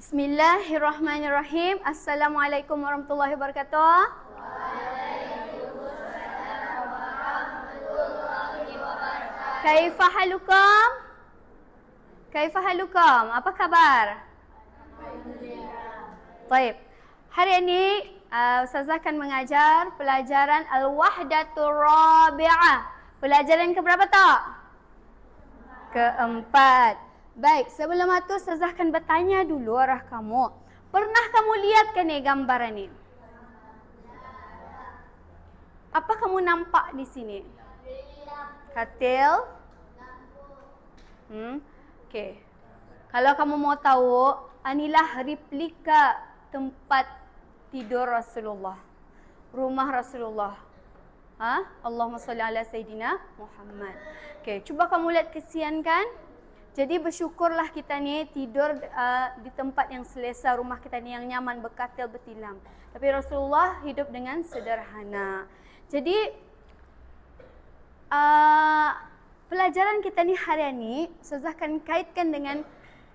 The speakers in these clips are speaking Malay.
Bismillahirrahmanirrahim. Assalamualaikum warahmatullahi wabarakatuh. Kaifa halukum? Kaifa halukum? Apa kabar? Baik. Hari ini uh, Ustazah akan mengajar pelajaran Al-Wahdatul Rabi'ah. Pelajaran ke berapa tak? Keempat. Baik, sebelum itu Ustazah akan bertanya dulu arah kamu. Pernah kamu lihat ke ni gambaran ni? Apa kamu nampak di sini? Katil. Hmm. Okey. Kalau kamu mau tahu, inilah replika tempat tidur Rasulullah. Rumah Rasulullah. Ha? Allahumma salli ala Sayyidina Muhammad. Okey, cuba kamu lihat kesian kan? Jadi bersyukurlah kita ni tidur uh, di tempat yang selesa, rumah kita ni yang nyaman, berkatil, bertilam. Tapi Rasulullah hidup dengan sederhana. Jadi uh, pelajaran kita ni hari ini Ustazah akan kaitkan dengan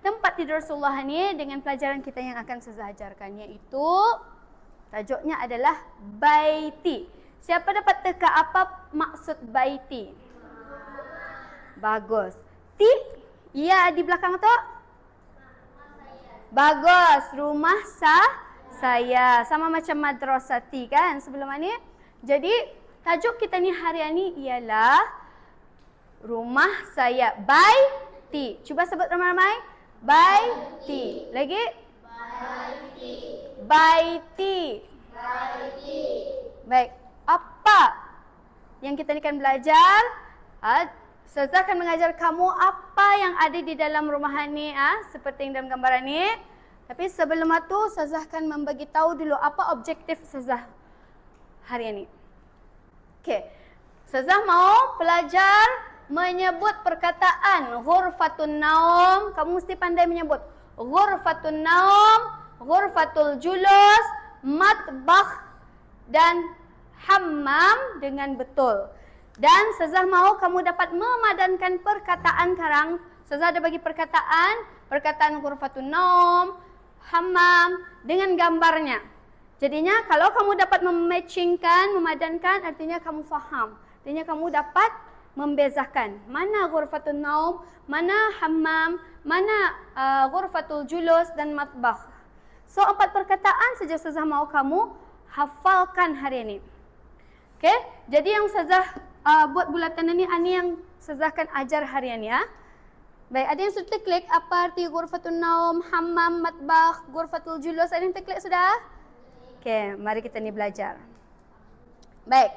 tempat tidur Rasulullah ni dengan pelajaran kita yang akan Ustazah ajarkan iaitu tajuknya adalah baiti. Siapa dapat teka apa maksud baiti? Bagus. Ti? Ya di belakang tu? Bagus. Rumah sah saya. Sama macam madrasati kan sebelum ni. Jadi tajuk kita ni hari ini ialah rumah saya. Baiti. Cuba sebut ramai-ramai. Baiti. Lagi? Baiti. Baiti. Baiti. Baik. Apa yang kita ni akan belajar? Uh, Ustazah akan mengajar kamu apa yang ada di dalam rumah ni. Uh, seperti yang dalam gambaran ni. Tapi sebelum itu, Ustazah akan membagi tahu dulu apa objektif Ustazah hari ini. Okey. Ustazah mau pelajar menyebut perkataan ghurfatun naum. Kamu mesti pandai menyebut. Ghurfatun naum, ghurfatul julus, matbakh dan hammam dengan betul. Dan Ustazah mau kamu dapat memadankan perkataan karang. Ustazah ada bagi perkataan, perkataan ghurfatun naum, hammam dengan gambarnya. Jadinya kalau kamu dapat mematchingkan, memadankan artinya kamu faham. Artinya kamu dapat membezakan mana ghurfatun naum, mana hammam, mana uh, ghurfatul julus dan matbakh. So empat perkataan saja Ustazah mau kamu hafalkan hari ini. Okey, jadi yang Ustazah uh, buat bulatan ini ini yang Ustazah akan ajar hari ini ya. Baik, ada yang sudah terklik apa arti ghurfatun naum, hammam, matbakh, ghurfatul julus? Ada yang terklik sudah? Okey, mari kita ni belajar. Baik.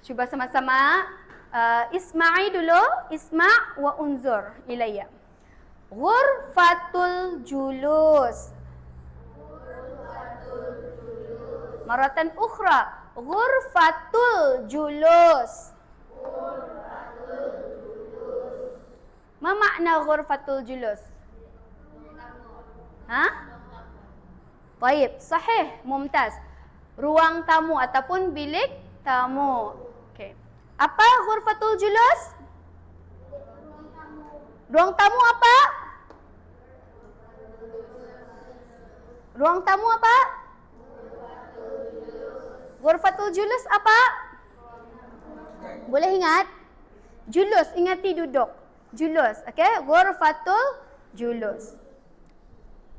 Cuba sama-sama uh, isma'i dulu, isma' wa unzur ilayya. Ghurfatul julus. Maratan ukhra. Ghurfatul julus. Ma makna ghurfatul julus? Ha? Baik, sahih, mumtaz. Ruang tamu ataupun bilik tamu. Okey. Apa ghurfatul julus? Ruang tamu apa? Ruang tamu apa? Ghurfatul julus apa? Boleh ingat? Julus, ingati duduk. Julus, okey? Ghurfatul julus.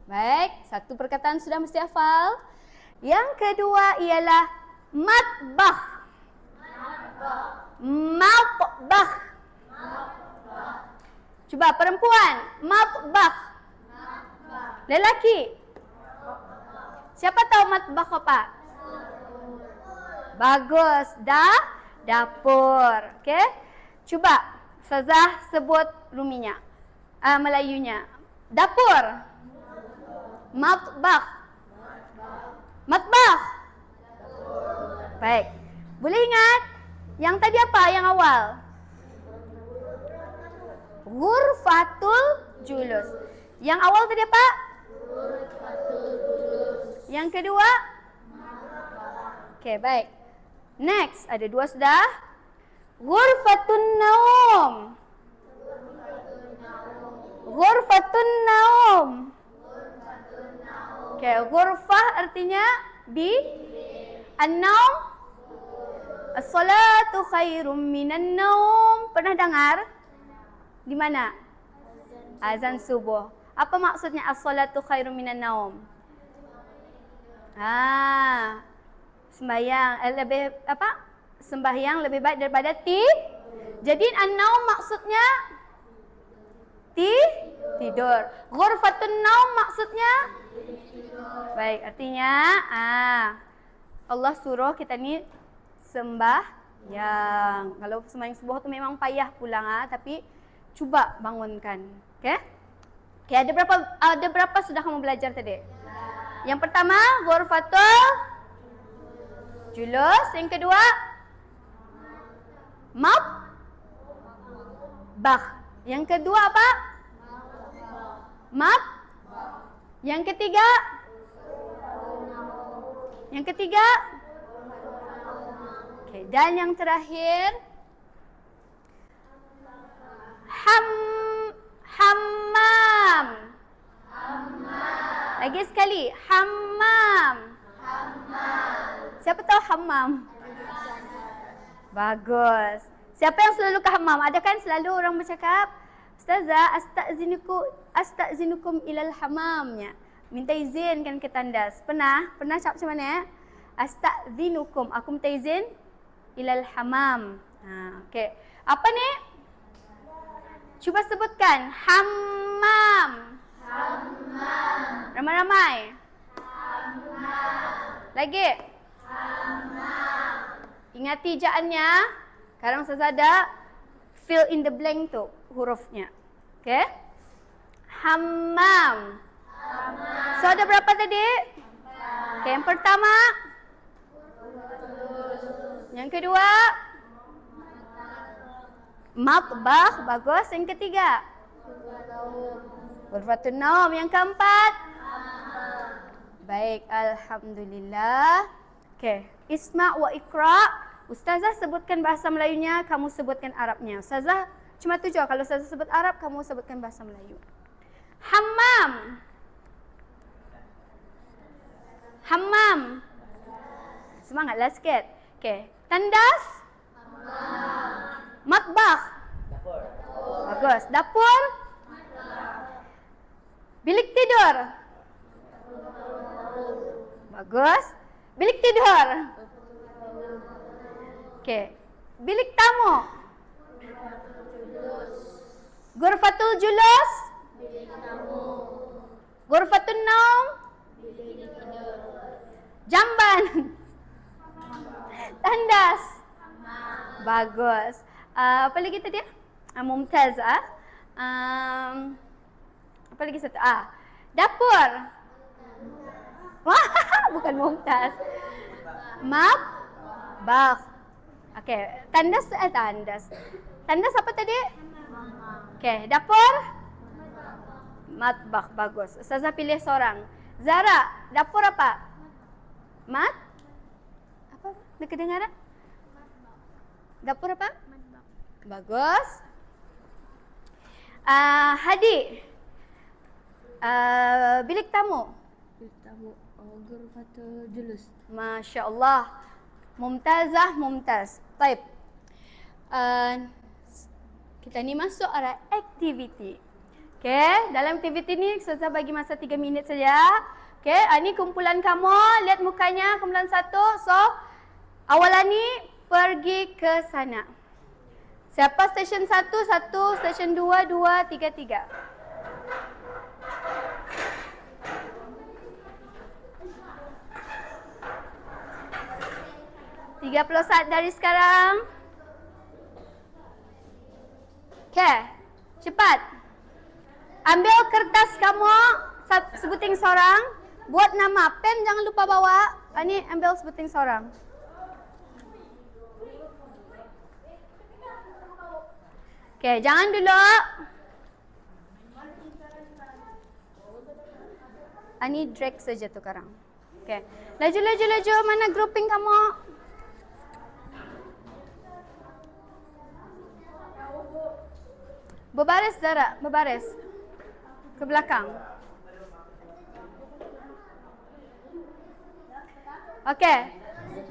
Baik, satu perkataan sudah mesti hafal. Yang kedua ialah matbah. Matbah. Cuba perempuan, matbah. Lelaki. Siapa tahu matbah apa? Bagus, dah dapur. Okey? Cuba Sazah sebut ruminya. Uh, Melayunya. Dapur. Matbah. Matbah. Baik. Boleh ingat? Yang tadi apa yang awal? Ghurfatul julus. Yang awal tadi apa? Yang kedua? Okey, baik. Next, ada dua sudah. Ghurfatun naum. Ghurfatun naum. ghurfah artinya bi an-naum as-salatu khairum minan naum. Pernah dengar? Di mana? Azan subuh. Apa maksudnya as-salatu khairum minan naum? Ah. Sembahyang eh, lebih apa? Sembahyang lebih baik daripada ti. Jadi an-naum maksudnya ti tidur. Ghurfatun naum maksudnya Baik, artinya ah Allah suruh kita ni sembah yang kalau sembahyang subuh tu memang payah pulang ah tapi cuba bangunkan. Okey? Okey, ada berapa ada berapa sudah kamu belajar tadi? Yang pertama, ghurfatul julus, yang kedua mab bah. Yang kedua apa? Mab. Yang ketiga? Yang ketiga? Okay, dan yang terakhir ham hammam. Hammam. Lagi sekali, hammam. Hammam. Siapa tahu hammam? Bagus. Siapa yang selalu ke hammam? Ada kan selalu orang bercakap, Ustazah, astagzinukum astagzinukum ilal hamamnya. Minta izin kan ke tandas. Pernah? Pernah cakap macam mana? Eh? Astagzinukum. Aku minta izin ilal hamam. Ha, okay. Apa ni? Cuba sebutkan. Hammam. Hammam. Ramai-ramai. Hammam. Lagi? Hammam. Ingati jaannya. Sekarang saya ada fill in the blank tu hurufnya. Okay? Hammam. Hammam. So ada berapa tadi? Okay, yang pertama. Yang kedua. Matbah. Bagus. Yang ketiga. Ghurfatun Naum. Yang keempat. Baik. Alhamdulillah. Okay. Isma' wa ikra' Ustazah sebutkan bahasa Melayunya, kamu sebutkan Arabnya. Ustazah cuma tujuh. Kalau Ustazah sebut Arab, kamu sebutkan bahasa Melayu. Hammam. Hammam. Semangatlah sikit. Okey. Tandas. Hammam. Matbah. Dapur. Bagus. Dapur. Bilik tidur. Bagus. Bilik tidur. Okey. Bilik tamu. Ghurfatul julus. Ghurfatun naum. Jamban. Tandas. Bagus. Uh, apa lagi tadi? Uh, mumtaz ah. Um, apa lagi satu? Ah, dapur. Bukan mumtaz. Map. Bak. Okey, tandas eh tandas. Tandas apa tadi? Okey, dapur? Matbah bagus. Ustazah pilih seorang. Zara, dapur apa? Mat? Apa? Nak kedengaran? Dapur apa? Bagus. Uh, Hadi. Uh, bilik tamu. Bilik tamu. Ghurfatul Julus. Masya Allah. Mumtazah, mumtaz. Baik. Uh, kita ni masuk arah aktiviti. Okay, dalam aktiviti ni saya bagi masa 3 minit saja. Okay, ini kumpulan kamu. Lihat mukanya, kumpulan satu. So, awalan ni pergi ke sana. Siapa stesen satu, satu. Stesen dua, dua, tiga, tiga. 30 saat dari sekarang. Okay. Cepat. Ambil kertas kamu. Sebuting seorang. Buat nama. Pen jangan lupa bawa. Ini ah, ambil sebuting seorang. Okay. Jangan dulu. Ini ah, drag saja tu sekarang. Okay. Laju, laju, laju. Mana grouping kamu? Berbaris Zara, berbaris. Ke belakang. Okey.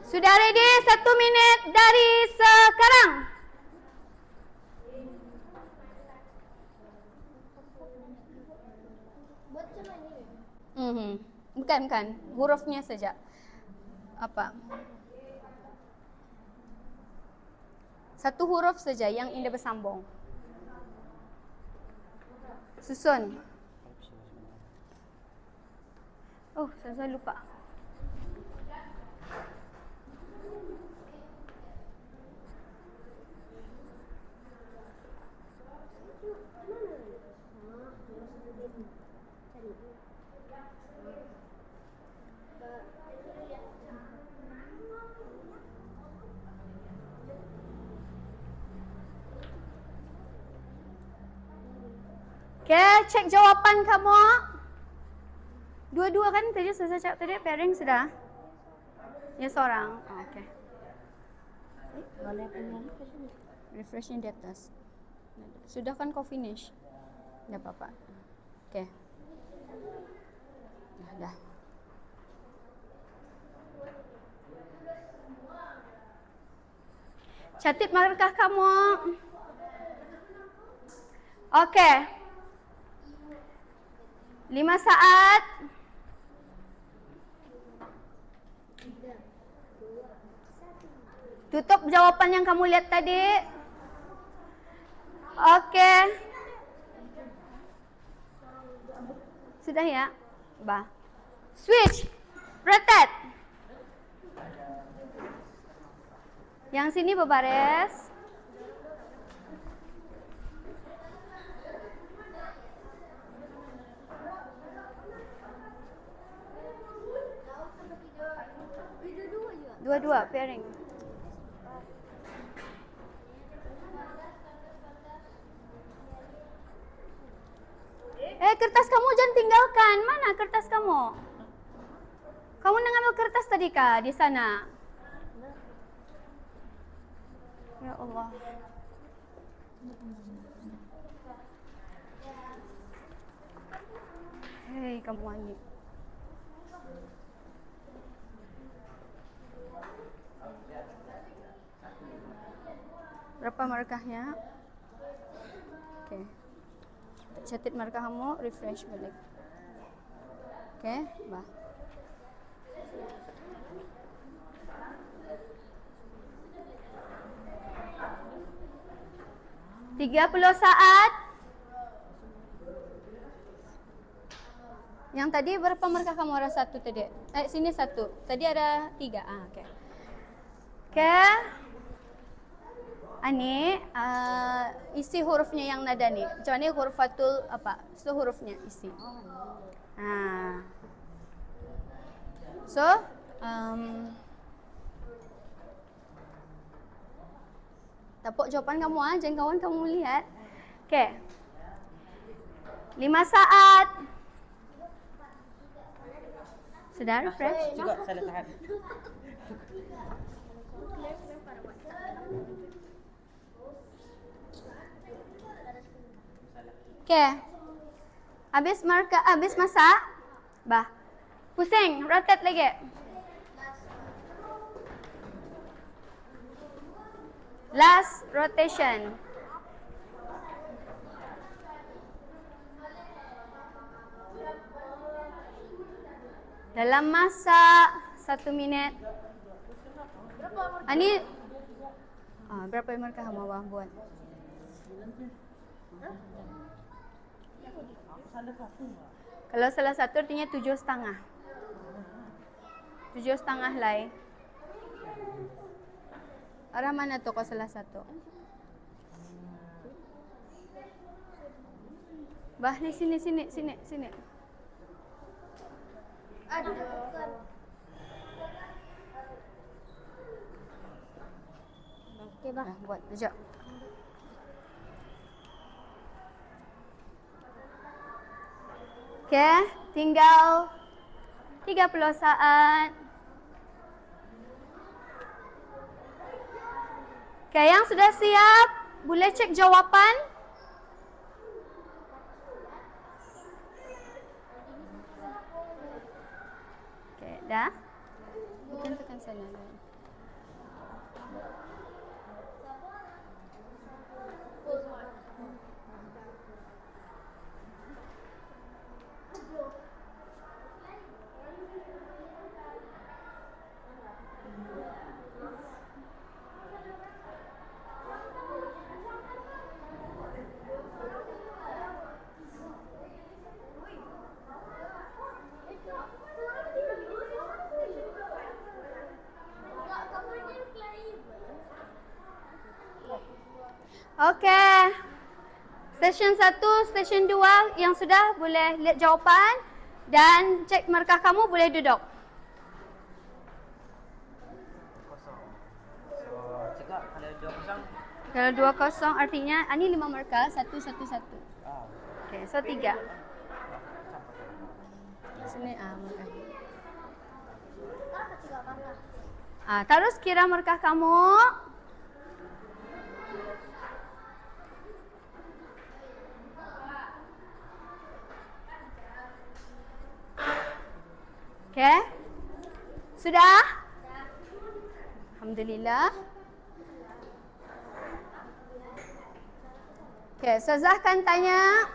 Sudah ready? Satu minit dari sekarang. Mhm. Bukan, bukan. Hurufnya saja. Apa? Satu huruf saja yang indah bersambung. Susun. Oh, saya, saya lupa. Okay, cek jawapan kamu. Dua-dua kan tadi sudah cakap tadi pairing sudah? Ya seorang. Oh, okay. Mana punya refresh ni? Refreshnya di atas. Sudah kan kau finish? Dah apa-apa. Okay. Dah. Catat markah kamu. Okey. Lima saat. Tutup jawapan yang kamu lihat tadi. Okey. Sudah ya? Ba. Switch. Rotate. Yang sini berbaris. Dua-dua pairing. Eh, kertas kamu jangan tinggalkan. Mana kertas kamu? Kamu nak ambil kertas tadi kah di sana? Ya Allah. Hei, kamu wangi. Berapa markahnya? Okey. Catat markah kamu, refresh balik. Okey, bah. Tiga puluh saat. Yang tadi berapa markah kamu ada satu tadi? Eh sini satu. Tadi ada tiga. Ah, okey. Okey. Ani uh, isi hurufnya yang nada ni. Macam mana huruf fatul apa? So hurufnya isi. Ha. So um, Tapuk jawapan kamu ah, jangan kawan kamu lihat. Okey. Lima saat. Sudah refresh? Juga salah tahan. Okey. Habis marka habis masak? Bah. Pusing, rotate lagi. Last rotation. Dalam masa satu minit. Ani ah, berapa yang markah kamu abang buat? Kalau salah satu artinya tujuh setengah. Tujuh setengah lai. Arah mana tu kau salah satu? Bah ni sini sini sini sini. Bukan. Okey, bah. Nah, buat sekejap. Okey, tinggal 30 saat. Okey, yang sudah siap, boleh cek jawapan? Okey, dah. Bukan tekan sana. Lain. Okey. Stesen satu, stesen dua yang sudah boleh lihat jawapan dan cek markah kamu boleh duduk. kalau dua kosong, artinya, ah, ni lima markah, satu, satu, satu. ah, Okey, so tiga. Sini ah. Ah, markah. Ah, terus kira markah kamu. Okey. Sudah? Alhamdulillah. Okey, Ustazah akan tanya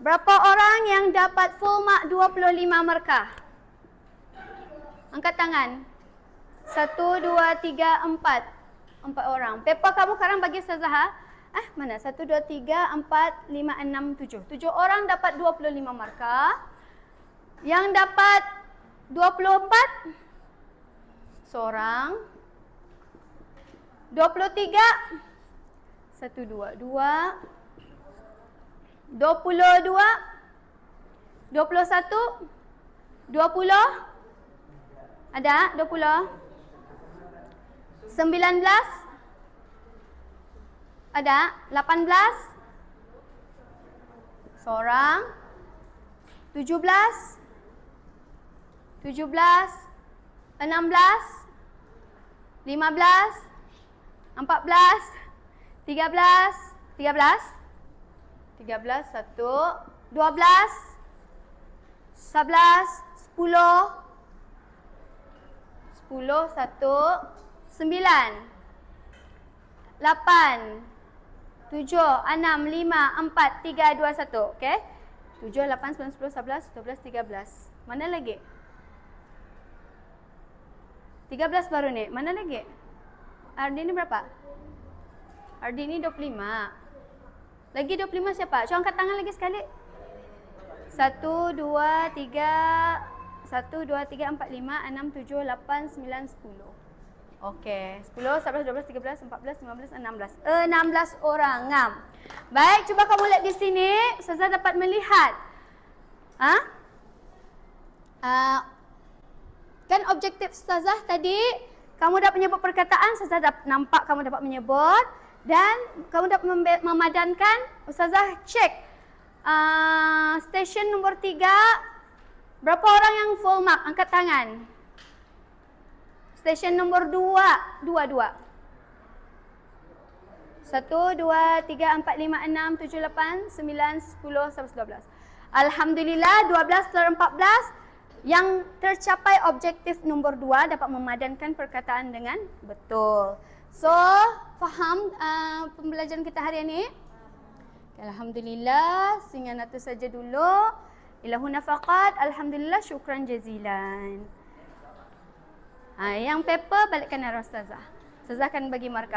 Berapa orang yang dapat full mark 25 markah? Angkat tangan. Satu, dua, tiga, empat. Empat orang. Paper kamu sekarang bagi Ustazah. Eh, mana? Satu, dua, tiga, empat, lima, enam, tujuh. Tujuh orang dapat 25 markah. Yang dapat 24 seorang. 23 satu, dua, dua. 22 21 20 Ada 20 19 Ada 18 Seorang. 17 17 16 15 14 13 13 13, 1, 12, 11, 10, 8, 9, 8, 7, 6, 5, 4, 3, 2, 1. Okay? 7, 8, 9, 10, 11, 12, 13. Mana lagi? 13 baru ni. Mana lagi? Ardi ni berapa? Ardi ni 25. Lagi 25 siapa? Cuba angkat tangan lagi sekali. 1, 2, 3, 1, 2, 3, 4, 5, 6, 7, 8, 9, 10. Okey. 10, 11, 12, 13, 14, 15, 16. 16 orang. Ngam. Baik, cuba kamu lihat di sini. Ustazah dapat melihat. Ha? Uh, kan objektif Ustazah tadi, kamu dapat menyebut perkataan, Ustazah dapat nampak kamu dapat menyebut. Dan kamu dapat memadankan, Ustazah cek uh, stesen nombor tiga, berapa orang yang full mark? Angkat tangan. Stesen nombor dua, dua, dua. Satu, dua, tiga, empat, lima, enam, tujuh, lapan, sembilan, sepuluh, sebelas, dua belas. Alhamdulillah, dua belas empat belas yang tercapai objektif nombor dua dapat memadankan perkataan dengan betul. So, faham uh, pembelajaran kita hari ini? Alhamdulillah, sehingga itu saja dulu. Ilahuna faqat, Alhamdulillah, syukran jazilan. Ha, yang paper balikkan arah Ustazah. Ustazah akan bagi markah.